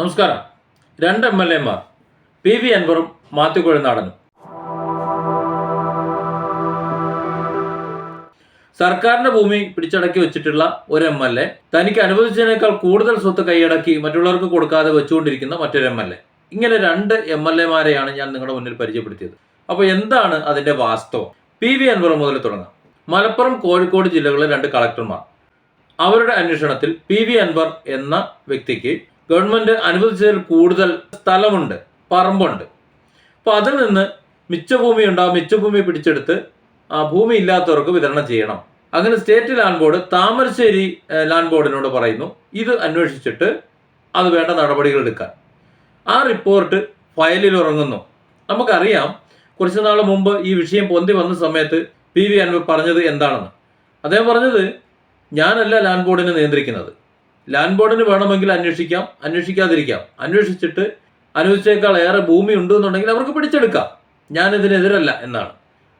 നമസ്കാരം. രണ്ട് M L എമാർ പി വി അൻവറും മാത്യു കൊഴുനാടനും സർക്കാരിന്റെ ഭൂമി പിടിച്ചടക്കി വെച്ചിട്ടുള്ള ഒരു എം എൽ എ തനിക്ക് അനുവദിച്ചതിനേക്കാൾ കൂടുതൽ സ്വത്ത് കൈയടക്കി മറ്റുള്ളവർക്ക് കൊടുക്കാതെ വെച്ചുകൊണ്ടിരിക്കുന്ന മറ്റൊരു എം എൽ എ. ഇങ്ങനെ രണ്ട് എം എൽ എമാരെയാണ് ഞാൻ നിങ്ങളുടെ മുന്നിൽ പരിചയപ്പെടുത്തിയത്. അപ്പോൾ എന്താണ് അതിന്റെ വാസ്തവം? പി വി അൻവർ മുതൽ തുടങ്ങാം. മലപ്പുറം കോഴിക്കോട് ജില്ലകളിലെ രണ്ട് കളക്ടർമാർ. അവരുടെ അന്വേഷണത്തിൽ പി വി അൻവർ എന്ന വ്യക്തിക്ക് ഗവൺമെന്റ് അനുവദിച്ചതിൽ കൂടുതൽ സ്ഥലമുണ്ട് പറമ്പുണ്ട്. അപ്പോൾ അതിൽ നിന്ന് മിച്ചഭൂമി ഉണ്ടാവും മിച്ചഭൂമി പിടിച്ചെടുത്ത് ആ ഭൂമി ഇല്ലാത്തവർക്ക് വിതരണം ചെയ്യണം. അങ്ങനെ state land board Thamarassery land ബോർഡിനോട് പറയുന്നു ഇത് അന്വേഷിച്ചിട്ട് അത് വേണ്ട നടപടികൾ എടുക്കാൻ. ആ റിപ്പോർട്ട് ഫയലിൽ ഉറങ്ങുന്നു. നമുക്കറിയാം കുറച്ച് നാൾ മുമ്പ് ഈ വിഷയം പൊന്തി വന്ന സമയത്ത് പി വി അൻവർ പറഞ്ഞത് എന്താണെന്ന്. അദ്ദേഹം പറഞ്ഞത് ഞാനല്ല ലാൻഡ് ബോർഡിനെ നിയന്ത്രിക്കുന്നത്. ലാൻഡ് ബോർഡിന് വേണമെങ്കിൽ അന്വേഷിക്കാം അന്വേഷിക്കാതിരിക്കാം. അന്വേഷിച്ചിട്ട് അനുവദിച്ചേക്കാൾ ഏറെ ഭൂമി ഉണ്ട് എന്നുണ്ടെങ്കിൽ അവർക്ക് പിടിച്ചെടുക്കാം. ഞാൻ ഇതിനെതിരല്ല എന്നാണ്.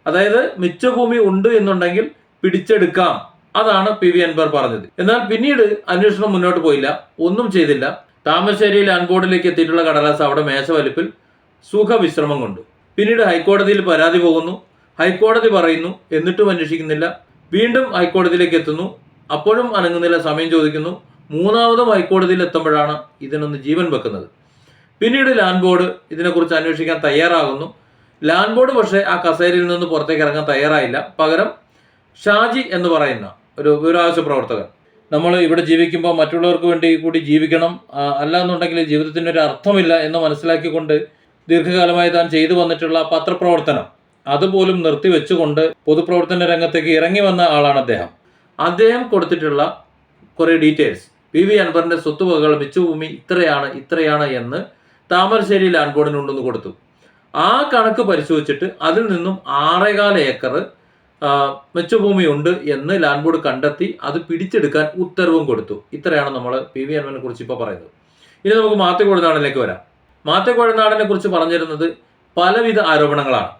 അതായത് മിച്ച ഭൂമി ഉണ്ട് എന്നുണ്ടെങ്കിൽ പിടിച്ചെടുക്കാം. അതാണ് പി വി അൻവർ പറഞ്ഞത്. എന്നാൽ പിന്നീട് അന്വേഷണം മുന്നോട്ട് പോയില്ല. ഒന്നും ചെയ്തില്ല. താമരശ്ശേരി ലാൻഡ് ബോർഡിലേക്ക് എത്തിയിട്ടുള്ള കടലാസ് അവിടെ മേശവലിപ്പിൽ സുഖവിശ്രമം കൊണ്ടു. പിന്നീട് ഹൈക്കോടതിയിൽ പരാതി പോകുന്നു. ഹൈക്കോടതി പറയുന്നു എന്നിട്ടും അന്വേഷിക്കുന്നില്ല. വീണ്ടും ഹൈക്കോടതിയിലേക്ക് എത്തുന്നു. അപ്പോഴും അനങ്ങുന്നില്ല. സമയം ചോദിക്കുന്നു. മൂന്നാമതും ഹൈക്കോടതിയിൽ എത്തുമ്പോഴാണ് ഇതിനൊന്ന് ജീവൻ വെക്കുന്നത്. പിന്നീട് ലാൻഡ് ബോർഡ് ഇതിനെക്കുറിച്ച് അന്വേഷിക്കാൻ തയ്യാറാകുന്നു. ലാൻഡ് ബോർഡ് പക്ഷേ ആ കസേരയിൽ നിന്ന് പുറത്തേക്ക് ഇറങ്ങാൻ തയ്യാറായില്ല. പകരം ഷാജി എന്ന് പറയുന്ന ഒരു വിവരാവശ്യ പ്രവർത്തകൻ. നമ്മൾ ഇവിടെ ജീവിക്കുമ്പോൾ മറ്റുള്ളവർക്ക് വേണ്ടി കൂടി ജീവിക്കണം. അല്ല എന്നുണ്ടെങ്കിൽ ജീവിതത്തിന് ഒരു അർത്ഥമില്ല എന്ന് മനസ്സിലാക്കിക്കൊണ്ട് ദീർഘകാലമായി താൻ ചെയ്തു വന്നിട്ടുള്ള പത്രപ്രവർത്തനം അതുപോലും നിർത്തിവെച്ചുകൊണ്ട് പൊതുപ്രവർത്തന രംഗത്തേക്ക് ഇറങ്ങി വന്ന ആളാണ് അദ്ദേഹം. അദ്ദേഹം കൊടുത്തിട്ടുള്ള കുറേ ഡീറ്റെയിൽസ് പി വി അൻവറിന്റെ സ്വത്തുവകകൾ മിച്ചഭൂമി ഇത്രയാണ് ഇത്രയാണ് എന്ന് താമരശ്ശേരി ലാൻഡ് ബോർഡിനുണ്ടെന്ന് കൊടുത്തു. ആ കണക്ക് പരിശോധിച്ചിട്ട് അതിൽ നിന്നും ആറേകാല ഏക്കർ മെച്ചഭൂമി ഉണ്ട് എന്ന് ലാൻഡ് ബോർഡ് കണ്ടെത്തി അത് പിടിച്ചെടുക്കാൻ ഉത്തരവും കൊടുത്തു. ഇത്രയാണ് നമ്മൾ പി വി അൻവറിനെ കുറിച്ച് ഇപ്പോൾ പറയുന്നത്. ഇനി നമുക്ക് മാത്യക്കൊഴുനാടനിലേക്ക് വരാം. മാത്യക്കൊഴുനാടനെ കുറിച്ച് പറഞ്ഞിരുന്നത് പലവിധ ആരോപണങ്ങളാണ്.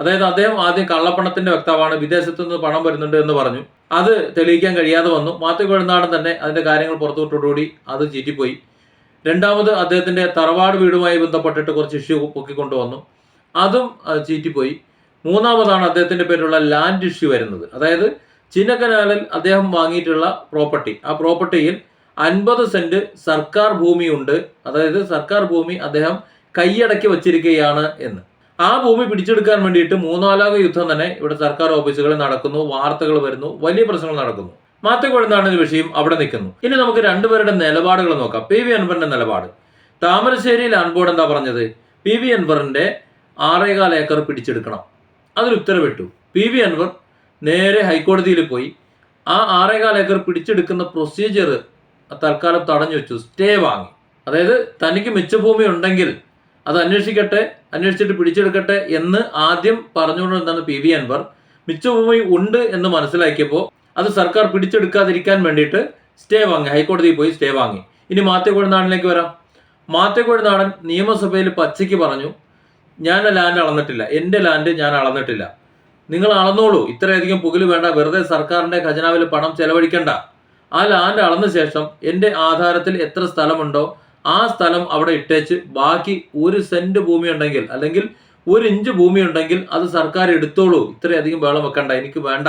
അതായത് അദ്ദേഹം ആദ്യം കള്ളപ്പണത്തിന്റെ വക്താവാണ് വിദേശത്തു നിന്ന് പണം വരുന്നുണ്ട് എന്ന് പറഞ്ഞു. അത് തെളിയിക്കാൻ കഴിയാതെ വന്നു. മാത്യു കൊഴുന്നാടൻ തന്നെ അതിന്റെ കാര്യങ്ങൾ പുറത്തുവിട്ടോടുകൂടി അത് ചീറ്റിപ്പോയി. രണ്ടാമത് അദ്ദേഹത്തിന്റെ തറവാട് വീടുമായി ബന്ധപ്പെട്ടിട്ട് കുറച്ച് ഇഷ്യൂ പൊക്കിക്കൊണ്ടുവന്നു. അതും ചീറ്റിപ്പോയി. മൂന്നാമതാണ് അദ്ദേഹത്തിന്റെ പേരിലുള്ള ലാൻഡ് ഇഷ്യൂ വരുന്നത്. അതായത് ചിന്നക്കനാലിൽ അദ്ദേഹം വാങ്ങിയിട്ടുള്ള പ്രോപ്പർട്ടി. ആ പ്രോപ്പർട്ടിയിൽ അൻപത് സെന്റ് സർക്കാർ ഭൂമിയുണ്ട്. അതായത് സർക്കാർ ഭൂമി അദ്ദേഹം കൈയടക്കി വച്ചിരിക്കുകയാണ് എന്ന്. ആ ഭൂമി പിടിച്ചെടുക്കാൻ വേണ്ടിയിട്ട് മൂന്നാലാക യുദ്ധം തന്നെ ഇവിടെ സർക്കാർ ഓഫീസുകളിൽ നടക്കുന്നു വാർത്തകൾ വരുന്നു വലിയ പ്രശ്നങ്ങൾ നടക്കുന്നു. മാറ്റക്കൊഴുന്നാണ് ഒരു വിഷയം അവിടെ നിൽക്കുന്നു. ഇനി നമുക്ക് രണ്ടുപേരുടെ നിലപാടുകൾ നോക്കാം. പി വി അൻവറിന്റെ നിലപാട്. താമരശ്ശേരിയിൽ അൻപോട് എന്താ പറഞ്ഞത്? പി വി അൻവറിന്റെ ആറേകാൽ ഏക്കർ പിടിച്ചെടുക്കണം. അതിന് ഉത്തരവിട്ടു. പി വി അൻവർ നേരെ ഹൈക്കോടതിയിൽ പോയി. ആ ആറേകാൽ ഏക്കർ പിടിച്ചെടുക്കുന്ന പ്രൊസീജിയർ തൽക്കാലം തടഞ്ഞു വെച്ചു. സ്റ്റേ വാങ്ങി. അതായത് തനിക്ക് മിച്ചഭൂമി ഉണ്ടെങ്കിൽ അത് അന്വേഷിക്കട്ടെ അന്വേഷിച്ചിട്ട് പിടിച്ചെടുക്കട്ടെ എന്ന് ആദ്യം പറഞ്ഞുകൊണ്ട് എന്താണ് പി വി അൻവർ. മിച്ചഭൂമി ഉണ്ട് എന്ന് മനസ്സിലാക്കിയപ്പോൾ അത് സർക്കാർ പിടിച്ചെടുക്കാതിരിക്കാൻ വേണ്ടിയിട്ട് സ്റ്റേ വാങ്ങി ഹൈക്കോടതിയിൽ പോയി സ്റ്റേ വാങ്ങി. ഇനി മാത്യക്കൊഴുനാടിലേക്ക് വരാം. മാത്യക്കൊഴുനാടൻ നിയമസഭയിൽ പച്ചയ്ക്ക് പറഞ്ഞു ഞാൻ ലാൻഡ് അളന്നിട്ടില്ല. എന്റെ ലാൻഡ് ഞാൻ അളന്നിട്ടില്ല. നിങ്ങൾ അളന്നോളൂ. ഇത്രയധികം പുകൽ വേണ്ട. വെറുതെ സർക്കാരിന്റെ ഖജനാവിൽ പണം ചെലവഴിക്കണ്ട. ആ ലാൻഡ് അളന്ന ശേഷം എന്റെ ആധാരത്തിൽ എത്ര സ്ഥലമുണ്ടോ ആ സ്ഥലം അവിടെ ഇട്ടേച്ച് ബാക്കി ഒരു സെന്റ് ഭൂമി ഉണ്ടെങ്കിൽ അല്ലെങ്കിൽ ഒരു ഇഞ്ച് ഭൂമി ഉണ്ടെങ്കിൽ അത് സർക്കാർ എടുത്തോളൂ. ഇത്രയധികം വേളം വെക്കണ്ട. എനിക്ക് വേണ്ട.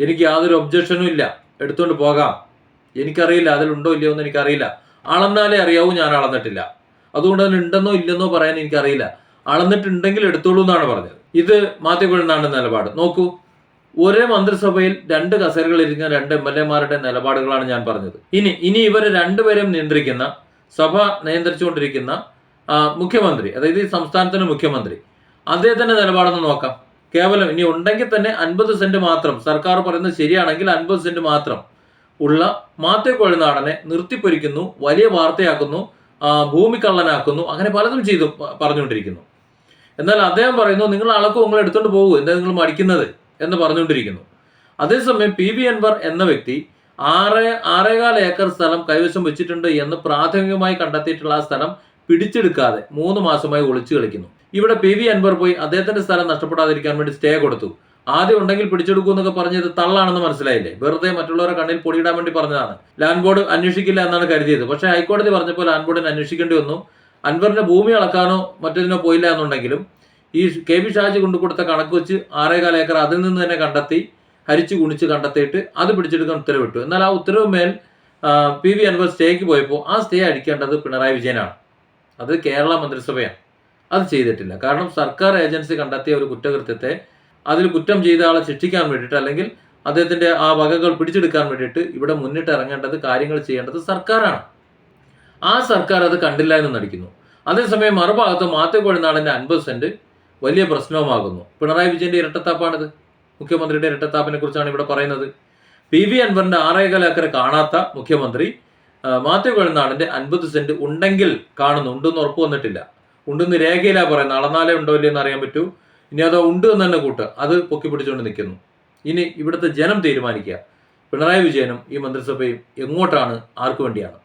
എനിക്ക് യാതൊരു ഒബ്ജക്ഷനും ഇല്ല. എടുത്തുകൊണ്ട് പോകാം. എനിക്കറിയില്ല. അതിലുണ്ടോ ഇല്ലയോ എന്ന് എനിക്കറിയില്ല. അളന്നാലേ അറിയാവൂ ഞാൻ അളന്നിട്ടില്ല. അതുകൊണ്ട് അതിൽ ഉണ്ടെന്നോ ഇല്ലെന്നോ പറയാൻ എനിക്കറിയില്ല. അളന്നിട്ടുണ്ടെങ്കിൽ എടുത്തോളൂ എന്നാണ് പറഞ്ഞത്. ഇത് മാത്യക്കുഴനാണ് നിലപാട്. നോക്കൂ. ഒരേ മന്ത്രിസഭയിൽ രണ്ട് കസേരകൾ ഇരിക്കുന്ന രണ്ട് എം എൽ എമാരുടെ നിലപാടുകളാണ് ഞാൻ പറഞ്ഞത്. ഇനി ഇനി ഇവരെ രണ്ടുപേരും നിയന്ത്രിക്കുന്ന സഭ നിയന്ത്രിച്ചുകൊണ്ടിരിക്കുന്ന മുഖ്യമന്ത്രി അതായത് ഈ സംസ്ഥാനത്തിന്റെ മുഖ്യമന്ത്രി അദ്ദേഹത്തിന്റെ നിലപാടൊന്ന് നോക്കാം. കേവലം ഇനി ഉണ്ടെങ്കിൽ തന്നെ അൻപത് സെന്റ് മാത്രം സർക്കാർ പറയുന്നത് ശരിയാണെങ്കിൽ അൻപത് സെന്റ് മാത്രം ഉള്ള മാത്യു കൊഴുനാടനെ നിർത്തിപ്പൊരിക്കുന്നു വലിയ വാർത്തയാക്കുന്നു ഭൂമിക്കള്ളനാക്കുന്നു ഭൂമി കള്ളനാക്കുന്നു അങ്ങനെ പലതും ചെയ്തു പറഞ്ഞുകൊണ്ടിരിക്കുന്നു. എന്നാൽ അദ്ദേഹം പറയുന്നു നിങ്ങൾ അളക്കും നിങ്ങൾ എടുത്തോണ്ട് പോകൂ എന്താ നിങ്ങൾ മടിക്കുന്നത്? എന്ന് പറഞ്ഞുകൊണ്ടിരിക്കുന്നു. അതേസമയം പി വി അൻവർ എന്ന വ്യക്തി ആറ് ആറേകാൽ ഏക്കർ സ്ഥലം കൈവശം വെച്ചിട്ടുണ്ട് എന്ന് പ്രാഥമികമായി കണ്ടെത്തിയിട്ടുള്ള ആ സ്ഥലം പിടിച്ചെടുക്കാതെ മൂന്ന് മാസമായി ഒളിച്ചു കളിക്കുന്നു. ഇവിടെ പി വി അൻവർ പോയി അദ്ദേഹത്തിന്റെ സ്ഥലം നഷ്ടപ്പെടാതിരിക്കാൻ വേണ്ടി സ്റ്റേ കൊടുത്തു. ആദ്യം ഉണ്ടെങ്കിൽ പിടിച്ചെടുക്കൂ എന്നൊക്കെ പറഞ്ഞത് തള്ളാണെന്ന് മനസ്സിലായില്ലേ? വെറുതെ മറ്റുള്ളവരെ കണ്ണിൽ പൊടിയിടാൻ വേണ്ടി പറഞ്ഞതാണ്. ലാൻഡ് ബോർഡ് അന്വേഷിക്കില്ല എന്നാണ് കരുതിയത്. പക്ഷേ ഹൈക്കോടതി പറഞ്ഞപ്പോൾ ലാൻഡ് ബോർഡിനെ അന്വേഷിക്കേണ്ടി വന്നു. അൻവറിന്റെ ഭൂമി അളക്കാനോ മറ്റതിനോ പോയില്ല എന്നുണ്ടെങ്കിലും ഈ കെ വി ഷാജി കൊണ്ടു കൊടുത്ത കണക്ക് വെച്ച് ആറേകാല ഏക്കർ അതിൽ നിന്ന് തന്നെ കണ്ടെത്തി. ഹരിച്ചു കുണിച്ച് കണ്ടെത്തിയിട്ട് അത് പിടിച്ചെടുക്കാൻ ഉത്തരവിട്ടു. എന്നാൽ ആ ഉത്തരവ് മേൽ പി വി അൻവർ സ്റ്റേക്ക് പോയപ്പോൾ ആ സ്റ്റേ അടിക്കേണ്ടത് പിണറായി വിജയനാണ്. അത് കേരള മന്ത്രിസഭയാണ്. അത് ചെയ്തിട്ടില്ല. കാരണം സർക്കാർ ഏജൻസി കണ്ടെത്തിയ ഒരു കുറ്റകൃത്യത്തെ അതിൽ കുറ്റം ചെയ്ത ആളെ ശിക്ഷിക്കാൻ വേണ്ടിയിട്ട് അല്ലെങ്കിൽ അദ്ദേഹത്തിന്റെ ആ വകകൾ പിടിച്ചെടുക്കാൻ വേണ്ടിയിട്ട് ഇവിടെ മുന്നിട്ട് ഇറങ്ങേണ്ടത് കാര്യങ്ങൾ ചെയ്യേണ്ടത് സർക്കാരാണ്. ആ സർക്കാർ അത് കണ്ടില്ല എന്ന് നടിക്കുന്നു. അതേസമയം മറുഭാഗത്ത് മാത്യു നാടിന്റെ അൻപത് സെന്റ് വലിയ പ്രശ്നവുമാകുന്നു. പിണറായി വിജയന്റെ ഇരട്ടത്താപ്പാണിത്. മുഖ്യമന്ത്രിയുടെ ഇരട്ടത്താപ്പിനെ കുറിച്ചാണ് ഇവിടെ പറയുന്നത്. പി വി അൻവറിന്റെ ആറേകാല കാണാത്ത മുഖ്യമന്ത്രി മാത്യു കൊഴുന്നാടിന്റെ അൻപത് സെന്റ് ഉണ്ടെങ്കിൽ കാണുന്നു ഉണ്ടെന്ന് ഉറപ്പ് വന്നിട്ടില്ല. ഉണ്ടെന്ന് രേഖയിലാ പറയുന്നത്. അളന്നാലേ ഉണ്ടോ ഇല്ലയെന്ന് അറിയാൻ പറ്റൂ. ഇനി അതോ ഉണ്ട് എന്ന് തന്നെ കൂട്ട്. അത് പൊക്കി പിടിച്ചുകൊണ്ട് നിൽക്കുന്നു. ഇനി ഇവിടുത്തെ ജനം തീരുമാനിക്കുക. പിണറായി വിജയനും ഈ മന്ത്രിസഭയും എങ്ങോട്ടാണ്? ആർക്കു വേണ്ടിയാണ്?